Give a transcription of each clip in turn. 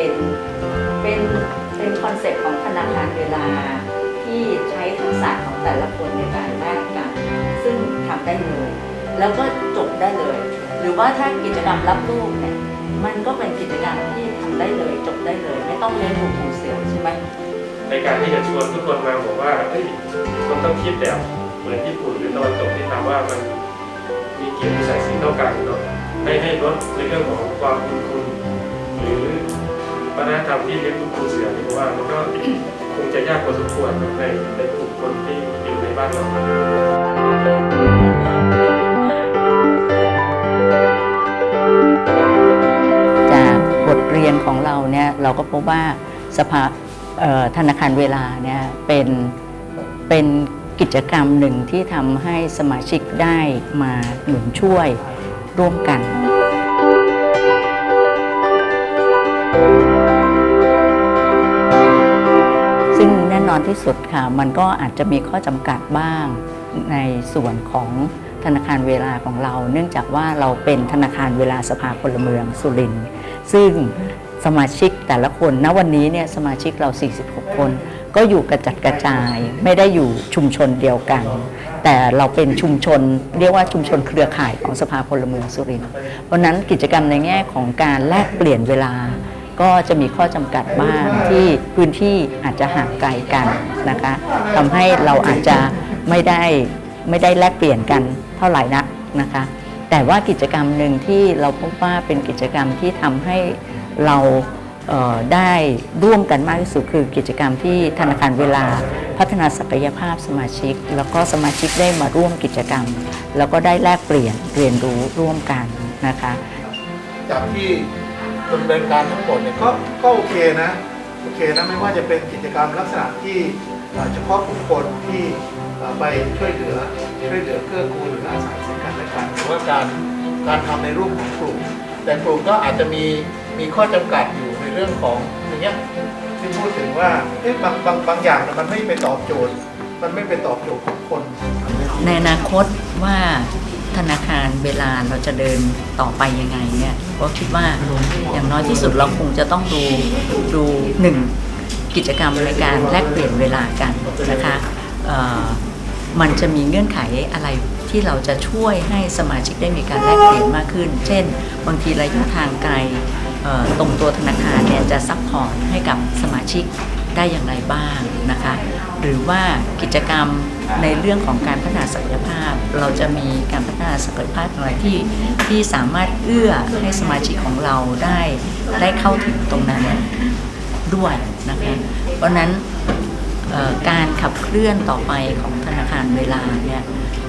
เป็นเป็นเป็นคอนเซ็ปต์ของธนาคารเวลาที่ใช้ทักษะของแต่ละคนในการแลกกัน ซึ่งทำได้เลย แล้วก็จบได้เลย หรือว่าถ้ากิจกรรมรับลูกเนี่ยมันก็เป็นกิจกรรมที่ทำได้เลย จบได้เลย ไม่ต้องเลี้ยงดูผูเสือใช่ไหมในการที่จะชวนทุกคนมาบอกว่าเฮ้ยมันต้องคิดแบบเหมือนญี่ปุ่นหรือตะวันตกที่ทำว่ามันมีเกียรติศักดิ์ศรีเท่ากันเนาะให้ให้ลดในเรื่องของความบุญคุณหรือ วัฒนธรรมที่เลี้ยงดูปูเสือนี่ว่ามันก็คงจะยากพอสมควรในในกลุ่มคนที่อยู่ในบ้านเราจากบทเรียนของเราเนี่ยเราก็พบว่าสภาธนาคารเวลาเนี่ยเป็นเป็นกิจกรรมหนึ่งที่ทำให้สมาชิกได้มาหนุนช่วยร่วมกัน ที่สุดค่ะ มันก็อาจจะมีข้อจำกัดบ้างในส่วนของธนาคารเวลาของเรา เนื่องจากว่าเราเป็นธนาคารเวลาสภาพลเมืองสุรินทร์ซึ่งสมาชิกแต่ละคนณวันนี้เนี่ยสมาชิกเรา 46 คน ก็อยู่กระจัดกระจายไม่ได้อยู่ชุมชนเดียวกัน แต่เราเป็นชุมชนเรียกว่าชุมชนเครือข่ายของสภาพลเมืองสุรินทร์เพราะฉะนั้นกิจกรรมในแง่ของการแลกเปลี่ยนเวลา ก็จะมีข้อจำกัดบ้างที่พื้นที่อาจจะห่างไกลกันนะคะทำให้เราอาจจะไม่ได้ไม่ได้แลกเปลี่ยนกันเท่าไหร่นักนะคะ แต่ว่ากิจกรรมหนึ่งที่เราพบว่าเป็นกิจกรรมที่ทำให้เราเได้ร่วมกันมากที่สุดคือกิจกรรมที่ธนาคารเวลาพัฒนาศักยภาพสมาชิก แล้วก็สมาชิกได้มาร่วมกิจกรรม แล้วก็ได้แลกเปลี่ยนเรียนรู้ร่วมกันนะคะจากที่ ดำเนินการทั้งหมดเนี่ยก็ก็โอเคนะ โอเคนะไม่ว่าจะเป็นกิจกรรมลักษณะที่เอ่อเฉพาะบุคคลที่เอ่อไปช่วยเหลือช่วยเหลือเกื้อกูลหรืออาสาซึ่งกันและกันหรือว่าการการทำในรูปของกลุ่ม แต่กลุ่มก็อาจจะมีมีข้อจำกัดอยู่ในเรื่องของอย่างเงี้ยที่พูดถึงว่าเอ๊ะบางบางบางอย่างเนี่ยมันไม่ไปตอบโจทย์ มันไม่ไปตอบโจทย์ของคน ในอนาคตว่า ธนาคารเวลาเราจะเดินต่อไปยังไงเนี่ยก็คิดว่าอย่างน้อยที่สุดเราคงจะต้องดูดูหนึ่งกิจกรรมในการแลกเปลี่ยนเวลากันนะคะมันจะมีเงื่อนไขอะไรที่เราจะช่วยให้สมาชิกได้มีการแลกเปลี่ยนมากขึ้น เช่น บางทีระยะทางไกลตรงตัวธนาคารเนี่ยจะซัพพอร์ตให้กับสมาชิก ได้อย่างไรบ้างนะคะ หรือว่ากิจกรรมในเรื่องของการพัฒนาศักยภาพ เราจะมีการพัฒนาศักยภาพอะไรที่ที่สามารถเอื้อให้สมาชิกของเราได้ได้เข้าถึงตรงนั้นด้วยนะคะ เพราะนั้น การขับเคลื่อนต่อไปของธนาคารเวลาเนี่ย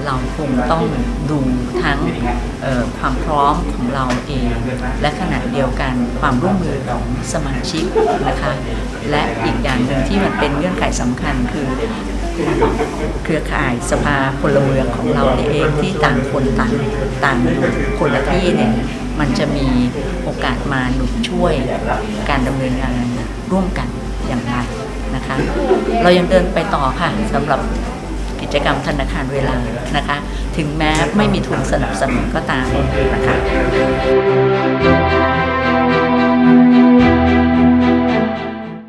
เราคงต้องดูทั้งความพร้อมของเราเอง และขณะเดียวกันความร่วมมือของสมาชิกนะคะและอีกอย่างหนึ่งที่มันเป็นเงื่อนไขสำคัญคือเครือข่ายสภาพลเมืองของเราเนี่ยเองที่ต่างคนต่างต่างอยู่คนละที่เนี่ยมันจะมีโอกาสมาหนุนช่วยการดำเนินงานร่วมกันอย่างไระ เรายังเดินไปต่อค่ะสำหรับกิจกรรมธนาคารเวลานะคะ ถึงแม้ไม่มีทุนสนับสนุนก็ตามนะคะ